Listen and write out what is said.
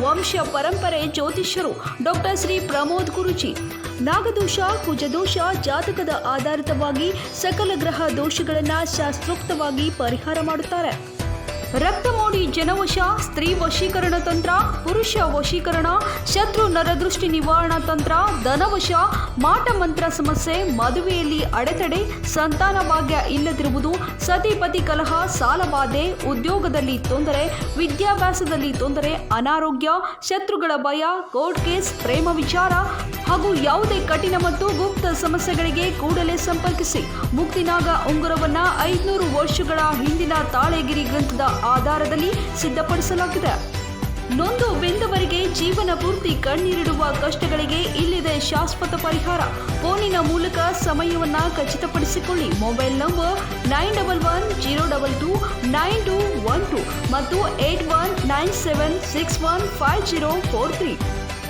ವಂಶ ಪರಂಪರೆ ಜ್ಯೋತಿಷ್ಯರು ಡಾಕ್ಟರ್ ಶ್ರೀ ಪ್ರಮೋದ್ ಗುರುಜಿ. ನಾಗದೋಷ, ಕುಜದೋಷ ಜಾತಕದ ಆಧಾರಿತವಾಗಿ ಸಕಲ ಗ್ರಹ ದೋಷಗಳನ್ನು ಶಾಸ್ತ್ರೋಕ್ತವಾಗಿ ಪರಿಹಾರ ಮಾಡುತ್ತಾರೆ. ರಕ್ತಮೋಡಿ ಜನವಶ, ಸ್ತ್ರೀ ವಶೀಕರಣ ತಂತ್ರ, ಪುರುಷ ವಶೀಕರಣ, ಶತ್ರು ನರದೃಷ್ಟಿ ನಿವಾರಣಾ ತಂತ್ರ, ಧನವಶ, ಮಾಟ ಮಂತ್ರ ಸಮಸ್ಯೆ, ಮದುವೆಯಲ್ಲಿ ಅಡೆತಡೆ, ಸಂತಾನ ಭಾಗ್ಯ ಇಲ್ಲದಿರುವುದು, ಸತಿಪತಿ ಕಲಹ ಸಾಲಬಾಧೆ ಉದ್ಯೋಗದಲ್ಲಿ ತೊಂದರೆ, ವಿದ್ಯಾಭ್ಯಾಸದಲ್ಲಿ ತೊಂದರೆ, ಅನಾರೋಗ್ಯ, ಶತ್ರುಗಳ ಭಯ, ಕೋರ್ಟ್ ಕೇಸ್, ಪ್ರೇಮ ವಿಚಾರ ಹಾಗೂ ಯಾವುದೇ ಕಠಿಣ ಮತ್ತು ಗುಪ್ತ ಸಮಸ್ಯೆಗಳಿಗೆ ಕೂಡಲೇ ಸಂಪರ್ಕಿಸಿ. ಮುಕ್ತಿನಾಗ ಉಂಗುರವನ್ನ ಐದುನೂರು ವರ್ಷಗಳ ಹಿಂದಿನ ತಾಳೆಗಿರಿ ಗ್ರಂಥದ ಆಧಾರದಲ್ಲಿ ಸಿದ್ಧಪಡಿಸಲಾಗಿದೆ. ನೊಂದು ಬೆಂದವರಿಗೆ ಜೀವನ ಪೂರ್ತಿ ಕಣ್ಣೀರಿಡುವ ಕಷ್ಟಗಳಿಗೆ ಇಲ್ಲಿದೆ ಶಾಶ್ವತ ಪರಿಹಾರ. ಫೋನಿನ ಮೂಲಕ ಸಮಯವನ್ನ ಖಚಿತಪಡಿಸಿಕೊಳ್ಳಿ. Mobile number nine double one zero double two nine two one two ಮತ್ತು eight one nine seven six one five zero four three.